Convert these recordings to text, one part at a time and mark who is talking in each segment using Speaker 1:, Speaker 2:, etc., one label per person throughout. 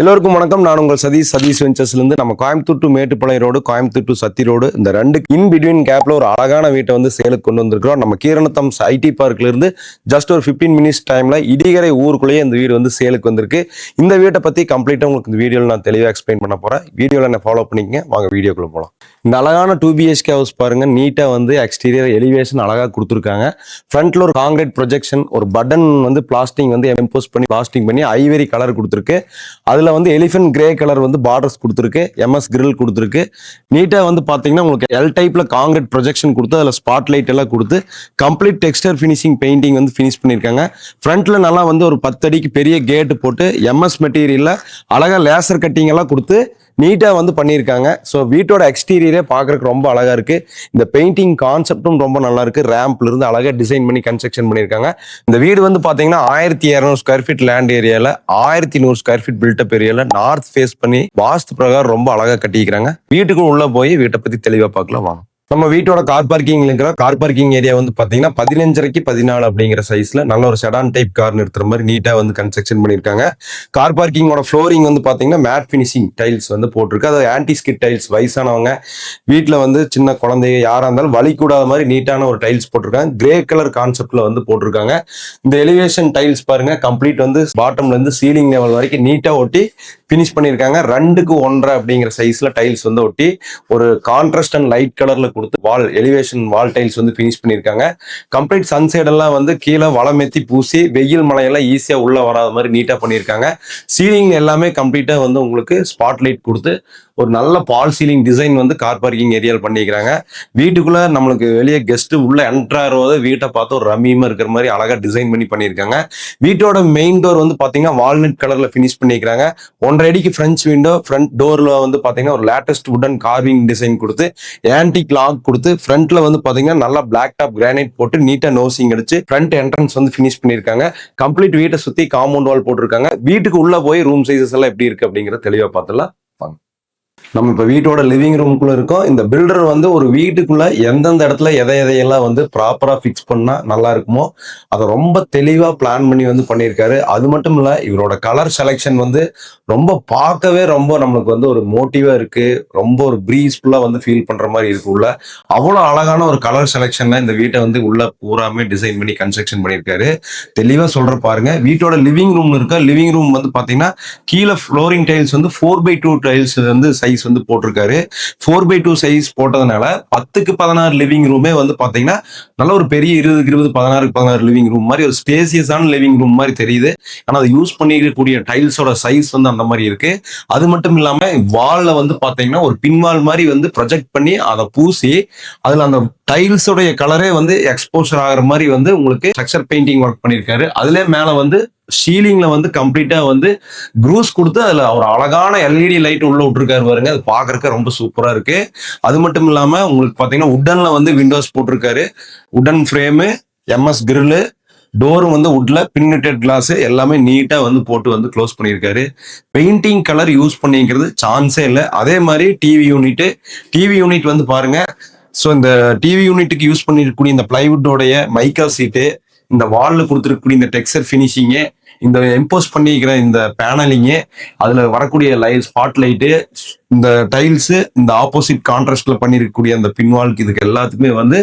Speaker 1: எல்லோருக்கும் வணக்கம். நான் உங்கள் சதீஷ். சதீஷ் வெஞ்சர்ஸ்லேருந்து நம்ம Coimbatore to Mettupalayam road Coimbatore to Sathy road இந்த ரெண்டு இன் பிட்வீன் கேப்பில் ஒரு அழகான வீட்டை வந்து சேலுக்கு கொண்டு வந்திருக்கிறோம். நம்ம கீரணத்தம் ஐடி பார்க்லேருந்து ஜஸ்ட் ஒரு 15 மினிட்ஸ் டைமில் இடிகரை ஊருக்குள்ளேயே இந்த வீடு வந்து சேலுக்கு வந்திருக்கு. இந்த வீட்டை பற்றி கம்ப்ளீட்டாக உங்களுக்கு இந்த வீடியோவில் நான் தெளிவாக எக்ஸ்பிளைன் பண்ண போகிறேன் வீடியோவில் என்ன ஃபாலோ பண்ணிக்கங்க. வாங்க வீடியோக்குள்ள போகலாம் இந்த அழகான டூ பிஹெச்கே ஹவுஸ் பாருங்கள் நீட்டாக வந்து எக்ஸ்டீரியர் எலிவேஷன் அழகாக கொடுத்துருக்காங்க. ஃப்ரண்ட்டில் ஒரு காங்கிரீட் ப்ரொஜெக்ஷன் ஒரு பட்டன் வந்து பிளாஸ்டிங் வந்து எம்போஸ் பண்ணி பிளாஸ்டிங் பண்ணி ஐவரி கலர் கொடுத்துருக்கு. அதில் வந்து எலிஃபென்ட் கிரே கலர் வந்து பார்டர்ஸ் கொடுத்துருக்கு எம்எஸ் கிரில் கொடுத்துருக்கு. நீட்டா வந்து பாத்தீங்கன்னா உங்களுக்கு எல் டைப்ல காங்கிரீட் ப்ரொஜெக்ஷன் கொடுத்து அதில் ஸ்பாட் லைட் எல்லாம் கொடுத்து கம்ப்ளீட் டெக்ஸ்டர் ஃபினிஷிங் பெயிண்டிங் வந்து ஃபினிஷ் பண்ணியிருக்காங்க. ஃப்ரண்ட்டில் நல்லா வந்து ஒரு பத்து அடிக்கு பெரிய கேட்டு போட்டு எம்எஸ் மெட்டீரியலில் அழகா லேசர் கட்டிங் எல்லாம் கொடுத்து நீட்டாக வந்து பண்ணியிருக்காங்க. ஸோ வீட்டோட எக்ஸ்டீரியரே பார்க்குறக்கு ரொம்ப அழகாக இருக்குது இந்த பெயிண்டிங் கான்செப்டும் ரொம்ப நல்லா இருக்கு. அழகாக டிசைன் பண்ணி கன்ஸ்ட்ரக்ஷன் பண்ணியிருக்காங்க. இந்த வீடு வந்து பார்த்தீங்கன்னா ஆயிரத்தி இரநூறு ஸ்கொயர் ஃபீட் லேண்ட் ஏரியாவில் ஆயிரத்தி நூறு ஸ்கொயர் ஃபீட் பில்டப் ஏரியாவில் நார்த் ஃபேஸ் பண்ணி வாஸ்து பிரகாரம் ரொம்ப அழகாக கட்டிக்கிறாங்க வீட்டுக்கும் உள்ளே போய் வீட்டை பற்றி தெளிவாக பார்க்கலாம். வாங்க. நம்ம வீட்டோட கார் பார்க்கிங் இருக்கிற கார் பார்க்கிங் ஏரியா வந்து பார்த்தீங்கன்னா பதினஞ்சரைக்கு பதினாலு அப்படிங்கிற சைஸ்ல நல்ல ஒரு செடான் டைப் கார் நிறுத்துற மாதிரி நீட்டாக வந்து கன்ஸ்ட்ரக்ஷன் பண்ணியிருக்காங்க. கார் பார்க்கிங்கோட ஃப்ளோரிங் வந்து பார்த்தீங்கன்னா மேட் ஃபினிஷிங் டைல்ஸ் வந்து போட்டிருக்கு. அது ஆன்டி ஸ்கிட் டைல்ஸ் வயசானவங்க வீட்டில் வந்து சின்ன குழந்தைங்க யாரா இருந்தாலும் வழி கூடாத மாதிரி நீட்டான ஒரு டைல்ஸ் போட்டிருக்காங்க. கிரே கலர் கான்செப்ட்ல வந்து போட்டிருக்காங்க. இந்த எலிவேஷன் டைல்ஸ் பாருங்க கம்ப்ளீட் வந்து பாட்டம்லேருந்து சீலிங் லெவல் வரைக்கும் நீட்டாக ஒட்டி ஃபினிஷ் பண்ணியிருக்காங்க. ரெண்டுக்கு ஒன்றரை அப்படிங்கிற சைஸ்ல டைல்ஸ் வந்து ஒட்டி ஒரு கான்ட்ராஸ்ட் அண்ட் லைட் கலர்ல கொடுத்து வால் எலிவேஷன் வால் டைல்ஸ் வந்து ஃபினிஷ் பண்ணியிருக்காங்க. கம்ப்ளீட் சன்சைட் எல்லாம் வந்து கீழே வளமெத்தி பூசி வெயில் மழையெல்லாம் ஈஸியா உள்ள வராத மாதிரி நீட்டா பண்ணியிருக்காங்க. சீலிங் எல்லாமே கம்ப்ளீட்டாக வந்து உங்களுக்கு ஸ்பாட் லைட் கொடுத்து ஒரு நல்ல பால் சீலிங் டிசைன் வந்து கார் பார்க்கிங் ஏரியாவில் பண்ணிக்கிறாங்க வீட்டுக்குள்ளே நம்மளுக்கு வெளியே கெஸ்ட்டு உள்ளே என்ட்ராகிற போது வீட்டை பார்த்து ஒரு ரம்மியமாக இருக்கிற மாதிரி அழகாக டிசைன் பண்ணி பண்ணியிருக்காங்க வீட்டோட மெயின் டோர் வந்து பார்த்தீங்கன்னா வால்நட் கலரில் ஃபினிஷ் பண்ணியிருக்கிறாங்க ஒன்றரை அடிக்கு ஃப்ரெஞ்ச் விண்டோ ஃப்ரண்ட் டோரில் வந்து பார்த்தீங்கன்னா ஒரு லேட்டஸ்ட் உடன் கார்விங் டிசைன் கொடுத்து ஆன்டிக் லாக் கொடுத்து ஃப்ரண்ட்டில் வந்து பார்த்தீங்கன்னா நல்லா பிளாக் டாப் கிரானைட் போட்டு நீட்டாக நோசிங் அடிச்சு ஃப்ரண்ட் என்ட்ரன்ஸ் வந்து ஃபினிஷ் பண்ணியிருக்காங்க கம்ப்ளீட் வீட்டை சுற்றி காம்பவுண்ட் வால் போட்டிருக்காங்க. வீட்டுக்கு உள்ளே போய் ரூம் சைஸஸ் எல்லாம் எப்படி இருக்குது அப்படிங்கறத தெளிவாக பார்த்துலாம் நம்ம இப்போ வீட்டோட லிவிங் ரூம்குள்ளே இருக்கோம். இந்த பில்டர் வந்து ஒரு வீட்டுக்குள்ள எந்தெந்த இடத்துல எதை எதையெல்லாம் வந்து ப்ராப்பரா ஃபிக்ஸ் பண்ணா நல்லா இருக்குமோ அதை ரொம்ப தெளிவா பிளான் பண்ணி வந்து பண்ணியிருக்காரு. அது மட்டும் இல்ல இவரோட கலர் செலெக்ஷன் வந்து ரொம்ப பார்க்கவே ரொம்ப நம்மளுக்கு வந்து ஒரு மோட்டிவா இருக்கு. ரொம்ப ஒரு ப்ரீஸ்ஃபுல்லா வந்து ஃபீல் பண்ற மாதிரி இருக்கு உள்ள. அவ்வளோ அழகான ஒரு கலர் செலெக்ஷன்ல இந்த வீட்டை வந்து உள்ள பூராமே டிசைன் பண்ணி கன்ஸ்ட்ரக்ஷன் பண்ணியிருக்காரு. தெளிவா சொல்ற பாருங்க. வீட்டோட லிவிங் ரூம் இருக்க லிவிங் ரூம் வந்து பாத்தீங்கன்னா கீழே ஃப்ளோரிங் டைல்ஸ் வந்து ஃபோர் பை டூ டைல்ஸ் வந்து சைஸ் வந்து போட்டிருக்காரு. ஃபோர் பை டூ சைஸ் போட்டதுனால பத்துக்கு பதினாறு லிவிங் ரூமே வந்து பாத்தீங்கன்னா நல்ல ஒரு பெரிய இருபதுக்கு இருபது பதினாறுக்கு பதினாறு லிவிங் ரூம் மாதிரி ஒரு ஸ்பேசியஸான லிவிங் ரூம் மாதிரி தெரியுது. ஆனால் அதை யூஸ் பண்ணிக்கக்கூடிய டைல்ஸோட சைஸ் வந்து அந்த மாதிரி இருக்கு. அது மட்டும் இல்லாம வால்ல வந்து பாத்தீங்கன்னா ஒரு பின்வால் மாதிரி வந்து ப்ரொஜெக்ட் பண்ணி அதை பூசி அதுல அந்த டைல்ஸோடைய கலரே வந்து எக்ஸ்போசர் ஆகுற மாதிரி வந்து உங்களுக்கு ஸ்ட்ரக்சர் பெயிண்டிங் ஒர்க் பண்ணிருக்காரு அதுலேயே மேல வந்து சீலிங்ல வந்து கம்ப்ளீட்டா வந்து க்ரூஸ் கொடுத்து அதுல ஒரு அழகான எல்இடி லைட் உள்ள விட்டுருக்காரு பாருங்க. அது பாக்குறதுக்கு ரொம்ப சூப்பரா இருக்கு. அது மட்டும் இல்லாம உங்களுக்கு பாத்தீங்கன்னா உடன்ல வந்து விண்டோஸ் போட்டிருக்காரு. உடன் ஃப்ரேமு எம்எஸ் கிரில்லு டோரும் வந்து உட்ல பின்னிட்டட் கிளாஸ் எல்லாமே நீட்டா வந்து போட்டு வந்து க்ளோஸ் பண்ணியிருக்காரு. பெயிண்டிங் கலர் யூஸ் பண்ணிக்கிறது சான்ஸே இல்லை. அதே மாதிரி டிவி யூனிட் டிவி யூனிட் வந்து பாருங்க. ஸோ இந்த டிவி யூனிட்டுக்கு யூஸ் பண்ணிருக்கக்கூடிய இந்த பிளைவுட்டோடைய மைக்கா சீட்டு இந்த வால்ல கொடுத்துருக்கக்கூடிய இந்த டெக்ஸ்சர் ஃபினிஷிங்கு இந்த இம்போஸ் பண்ணிக்கிற இந்த பேனலிங்கு அதுல வரக்கூடிய லைட் ஸ்பாட் லைட்டு இந்த டைல்ஸ் இந்த ஆப்போசிட் கான்ட்ராஸ்ட்ல பண்ணிருக்கக்கூடிய அந்த பின்வால்க்கு இதுக்கு எல்லாத்துக்குமே வந்து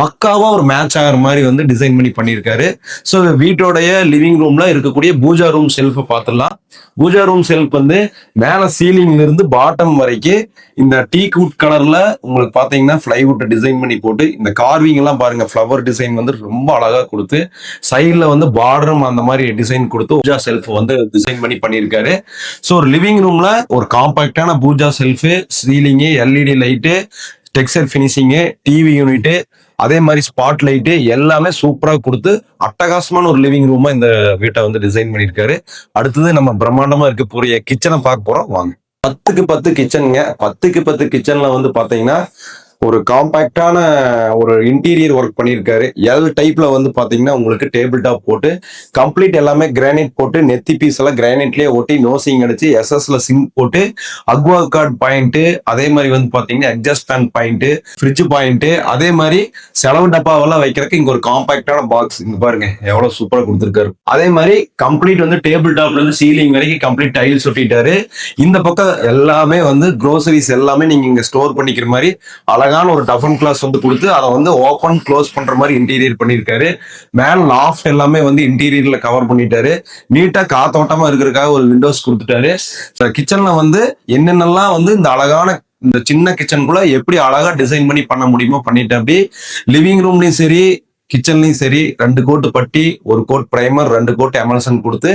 Speaker 1: பக்காவா ஒரு மேட்ச் ஆகிற மாதிரி வந்து டிசைன் பண்ணி பண்ணியிருக்காரு ஸோ வீட்டோடைய லிவிங் ரூம்ல இருக்கக்கூடிய பூஜா ரூம் செல்ஃபை பார்த்துடலாம். பூஜா ரூம் செல்ஃப் வந்து மேல சீலிங்ல இருந்து பாட்டம் வரைக்கும் இந்த டீ குட் கலர்ல உங்களுக்கு பாத்தீங்கன்னா பிளைவுட் டிசைன் பண்ணி போட்டு இந்த கார்விங் எல்லாம் பாருங்க ஃப்ளவர் டிசைன் வந்து ரொம்ப அழகா கொடுத்து சைட்ல வந்து பார்டரும் அந்த மாதிரி டிசைன் கொடுத்து பூஜா செல்ஃப் வந்து டிசைன் பண்ணி பண்ணியிருக்காரு ஸோ ஒரு லிவிங் ரூம்ல ஒரு காம்பாக்டான puja shelf ceiling LED light textile finishing TV unit அதே மாதிரி ஸ்பாட் லைட்டு எல்லாமே சூப்பராக கொடுத்து அட்டகாசமான ஒரு லிவிங் ரூமாக இந்த வீட்டை வந்து டிசைன் பண்ணியிருக்காரு. அடுத்தது நம்ம பிரம்மாண்டமாக இருக்க கிச்சனை பார்க்க போகிறோம் வாங்க. பத்துக்கு பத்து கிச்சனுங்க பத்துக்கு பத்து கிச்சனில் வந்து பார்த்தீங்கன்னா ஒரு காம்பேக்டான ஒரு இன்டீரியர் ஒர்க் பண்ணியிருக்காரு. எல் டைப்ல வந்து பாத்தீங்கன்னா உங்களுக்கு டேபிள் டாப் போட்டு கம்ப்ளீட் எல்லாமே கிரானைட் போட்டு நெத்தி பீஸ் எல்லாம் கிரானைட்லயே ஒட்டி நோசிங் அடிச்சு எஸ்எஸ்ல சிங்க் போட்டு அக்வா கார்ட் பாயிண்ட் அதே மாதிரி வந்து பாத்தீங்கன்னா adjust fan point fridge point அதே மாதிரி செலவு டப்பாவெல்லாம் வைக்கிறதுக்கு இங்க ஒரு காம்பேக்டான பாக்ஸ் இங்க பாருங்க எவ்வளவு சூப்பரா கொடுத்துருக்காரு. அதே மாதிரி கம்ப்ளீட் வந்து டேபிள் டாப்ல இருந்து சீலிங் வரைக்கும் கம்ப்ளீட் டைல்ஸ் ஒட்டிட்டாரு. இந்த பக்கம் எல்லாமே வந்து க்ரோசரிஸ் எல்லாமே நீங்க இங்க ஸ்டோர் பண்ணிக்கிற மாதிரி அழகான ஒரு டஃபன் கிளாஸ் வந்து கொடுத்து அதை வந்து ஓப்பன் க்ளோஸ் பண்ற மாதிரி இன்டீரியர் பண்ணியிருக்காரு. மேல லாஃப்ட் எல்லாமே வந்து இன்டீரியர்ல கவர் பண்ணிட்டாரு. நீட்டா காத்தோட்டமா இருக்கிறதுக்காக ஒரு விண்டோஸ் கொடுத்துட்டாரு. கிச்சன்ல வந்து என்னென்னலாம் வந்து இந்த அழகான இந்த சின்ன கிச்சனுக்குள்ள எப்படி அழகா டிசைன் பண்ணி பண்ண முடியுமோ பண்ணிட்டு அப்படி லிவிங் ரூம்லயும் சரி கிச்சன்லையும் சரி ரெண்டு கோட் பட்டி ஒரு கோட் ப்ரைமர் ரெண்டு கோட் எமல்சன் கொடுத்து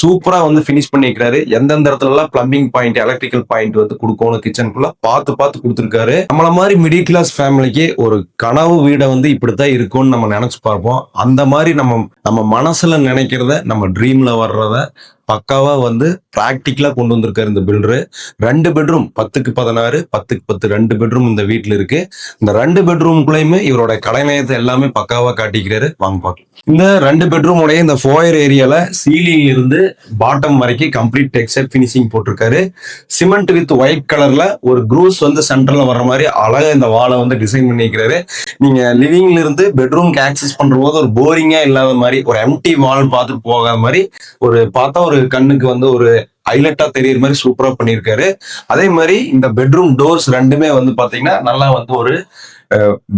Speaker 1: சூப்பரா வந்து ஃபினிஷ் பண்ணிக்கிறாரு. எந்தெந்த இடத்துல பிளம்பிங் பாயிண்ட் எலக்ட்ரிக்கல் பாயிண்ட் வந்து கொடுக்கணும் கிச்சனுக்குள்ள பார்த்து பார்த்து கொடுத்துருக்காரு. நம்மள மாதிரி மிடில் கிளாஸ் ஃபேமிலிக்கு ஒரு கனவு வீடை வந்து இப்படித்தான் இருக்கும்னு நம்ம நினைச்சு பார்ப்போம். அந்த மாதிரி நம்ம நம்ம மனசுல நினைக்கிறத நம்ம ட்ரீம்ல வர்றத பக்காவா வந்து பிராக்டிக்கலா கொண்டு வந்திருக்காரு இந்த பில்டரு ரெண்டு பெட்ரூம் பத்துக்கு பதினாறு பத்துக்கு பத்து ரெண்டு பெட்ரூம் இந்த வீட்டுல இருக்கு. இந்த ரெண்டு பெட்ரூம்குள்ளயுமே இவரோட கலைநயத்தை எல்லாமே பக்காவா காட்டிக்கிறாரு. வாங்க பார்க்கலாம். இந்த ரெண்டு பெட்ரூம் உடைய இந்த ஃபோயர் ஏரியால சீலிங் இருந்து பாட்டம் வரைக்கும் கம்ப்ளீட் டெக்ஸ்டைல் ஃபினிஷிங் போட்டிருக்காரு. சிமெண்ட் வித் ஒயிட் கலர்ல ஒரு க்ரூஸ் வந்து சென்டர்ல வர்ற மாதிரி அழகா இந்த வாழை வந்து டிசைன் பண்ணிக்கிறாரு. நீங்க லிவிங்ல இருந்து பெட்ரூம்க்கு ஆக்சஸ் பண்ற போது ஒரு போரிங்கா இல்லாத மாதிரி ஒரு எம்டி வால் பார்த்துட்டு போகாத மாதிரி ஒரு பார்த்தா ஒரு கண்ணுக்கு வந்து ஒரு ஹைலைட்டா தெரியற மாதிரி சூப்பரா பண்ணியிருக்காரு. அதே மாதிரி இந்த பெட்ரூம் டோர்ஸ் ரெண்டுமே வந்து பாத்தீங்கன்னா நல்லா வந்து ஒரு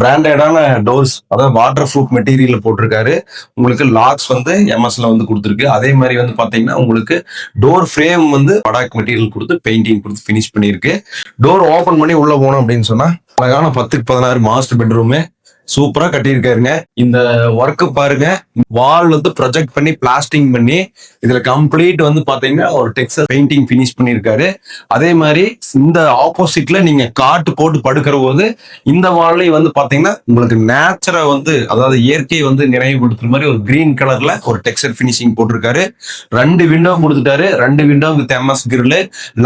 Speaker 1: பிராண்டடான டோர்ஸ் அதாவது வாட்டர் ப்ரூஃப் மெட்டீரியல் போட்டிருக்காரு. உங்களுக்கு லாக்ஸ் வந்து எம்எஸ்ல வந்து கொடுத்துருக்கு. அதே மாதிரி வந்து பாத்தீங்கன்னா உங்களுக்கு டோர் ஃப்ரேம் வந்து படாக் மெட்டீரியல் கொடுத்து பெயிண்டிங் கொடுத்து ஃபினிஷ் பண்ணியிருக்கு. டோர் ஓபன் பண்ணி உள்ள போனோம் அப்படின்னு சொன்னா அழகான பத்துக்கு பதினாறு மாஸ்டர் பெட்ரூமு சூப்பரா கட்டியிருக்காருங்க. இந்த ஒர்க் பாருங்க. வால் வந்து ப்ரொஜெக்ட் பண்ணி பிளாஸ்டிங் பண்ணி இதுல கம்ப்ளீட் வந்து பாத்தீங்கன்னா ஒரு டெக்ஸ்டர் பெயிண்டிங் ஃபினிஷ் பண்ணியிருக்காரு. அதே மாதிரி இந்த ஆப்போசிட்ல நீங்க காட்டு போட்டு படுக்கிற போது இந்த வால்லையும் வந்து பாத்தீங்கன்னா உங்களுக்கு நேச்சரை வந்து அதாவது இயற்கையை வந்து நினைவுபடுத்துற மாதிரி ஒரு கிரீன் கலர்ல ஒரு டெக்ஸ்டர் ஃபினிஷிங் போட்டிருக்காரு. ரெண்டு விண்டோ கொடுத்துட்டாரு. ரெண்டு window with MS grill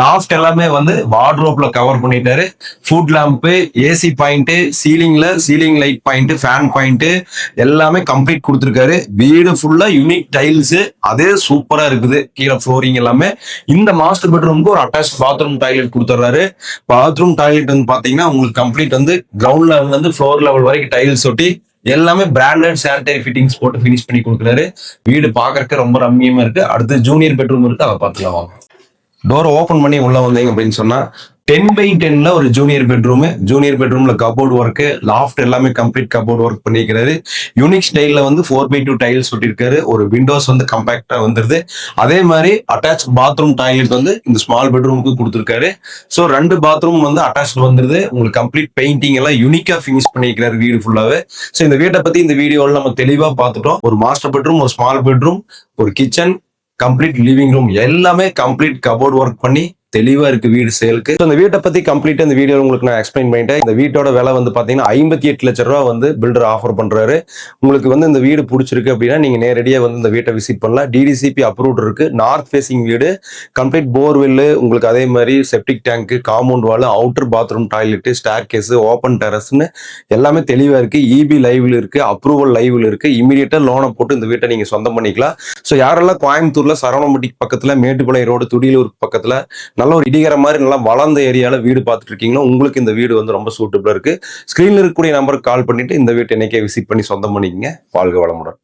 Speaker 1: last எல்லாமே வந்து வார்ட்ரோப்ல கவர் பண்ணிட்டாரு. ஃபுட் லேம்ப் ஏசி பாயிண்ட் சீலிங்ல ceiling light point fan point எல்லாமே கம்ப்ளீட் கொடுத்துருக்காரு. வீடு ஃபுல்லா யூனிக் டைல்ஸ் அதே சூப்பரா இருக்குது. கீழே ஃப்ளோரிங் எல்லாமே. இந்த மாஸ்டர் பெட்ரூமுக்கு ஒரு அட்டாச் பாத்ரூம் டாய்லெட் கொடுத்துட்றாரு பாத்ரூம் டாய்லெட் வந்து பாத்தீங்கன்னா உங்களுக்கு கம்ப்ளீட் வந்து கிரவுண்ட் லெவல்ல இருந்து ஃப்ளோர் லெவல் வரைக்கும் டைல்ஸ் ஒட்டி எல்லாமே பிராண்டட் சானிடரி ஃபிட்டிங்ஸ் போட்டு ஃபினிஷ் பண்ணி கொடுக்குறாரு. வீடு பார்க்கறதுக்கு ரொம்ப ரம்மியமா இருக்கு. அடுத்து ஜூனியர் பெட்ரூம் இருக்கு. அதை பார்த்துக்கலாம் வாங்க. டோர் ஓபன் பண்ணி உள்ள வந்தீங்க அப்படின்னு சொன்னா டென் பை டென்ல ஒரு ஜூனியர் பெட்ரூம் ஜூனியர் பெட்ரூம்ல கபோர்டு ஒர்க்கு லாஃப்ட் எல்லாமே கம்ப்ளீட் கபோர்டு ஒர்க் பண்ணிக்கிறாரு யூனிக் ஸ்டைல்ல வந்து ஃபோர் பை டூ டைல்ஸ் ஒட்டிருக்காரு. ஒரு விண்டோஸ் வந்து கம்பேக்டா வந்துருது. அதே மாதிரி அட்டாச் பாத்ரூம் டாய்லெட் வந்து இந்த ஸ்மால் பெட்ரூமுக்கு கொடுத்துருக்காரு. ஸோ ரெண்டு பாத்ரூம் வந்து அட்டாச் வந்துருது. உங்களுக்கு கம்ப்ளீட் பெயிண்டிங் எல்லாம் யூனிக்கா ஃபினிஷ் பண்ணிருக்கிறாரு வீடு ஃபுல்லாவே ஸோ இந்த வீட்டை பத்தி இந்த வீடியோவில் நம்ம தெளிவா பார்த்துட்டோம். ஒரு மாஸ்டர் பெட்ரூம் ஒரு ஸ்மால் பெட்ரூம் ஒரு கிச்சன் கம்ப்ளீட் லிவிங் ரூம் எல்லாமே கம்ப்ளீட் கபோர்ட் ஒர்க் பண்ணி தெளிவா இருக்கு வீடு சேலுக்கு. இந்த வீட்டை பத்தி கம்ப்ளீட்டா இந்த வீடியோ உங்களுக்கு நான் எக்ஸ்பிளைன் பண்ணிட்டேன். இந்த வீட்டோட விலை வந்து பாத்தீங்கன்னா ஐம்பத்தி எட்டு லட்ச ரூபா வந்து பில்டர் ஆஃபர் பண்றாரு. உங்களுக்கு வந்து இந்த வீடு பிடிச்சிருக்கு அப்படின்னா நீங்க நேரடியா வந்து இந்த வீட்டை விசிட் பண்ணலாம். டிடிசிபி அப்ரூவ்ட் இருக்கு. நார்த் ஃபேசிங் வீடு. கம்ப்ளீட் போர்வெல் உங்களுக்கு அதே மாதிரி septic tank compound wall outer bathroom toilet staircase open டெரஸ்னு எல்லாமே தெளிவா இருக்கு. இபி லைவ்ல இருக்கு. அப்ரூவல் லைவ்ல இருக்கு. இமீடியட்டா லோனை போட்டு இந்த வீட்டை நீங்க சொந்தம் பண்ணிக்கலாம். ஸோ யாரெல்லாம் கோயம்புத்தூர்ல சரவணம்பட்டி பக்கத்துல மேட்டுப்பாளையம் ரோடு துடியலூர் பக்கத்துல நல்ல ஒரு இடிகர மாதிரி நல்லா வளர்ந்த ஏரியாவில் வீடு பார்த்துட்டு இருக்கீங்கன்னா உங்களுக்கு இந்த வீடு வந்து ரொம்ப சூட்டபிளாக இருக்குது ஸ்க்ரீனில் இருக்கக்கூடிய நம்பருக்கு கால் பண்ணிட்டு இந்த வீட்டை என்னைக்கே விசிட் பண்ணி சொந்தம் பண்ணிக்கங்க. வாழ்க வளமுடன்.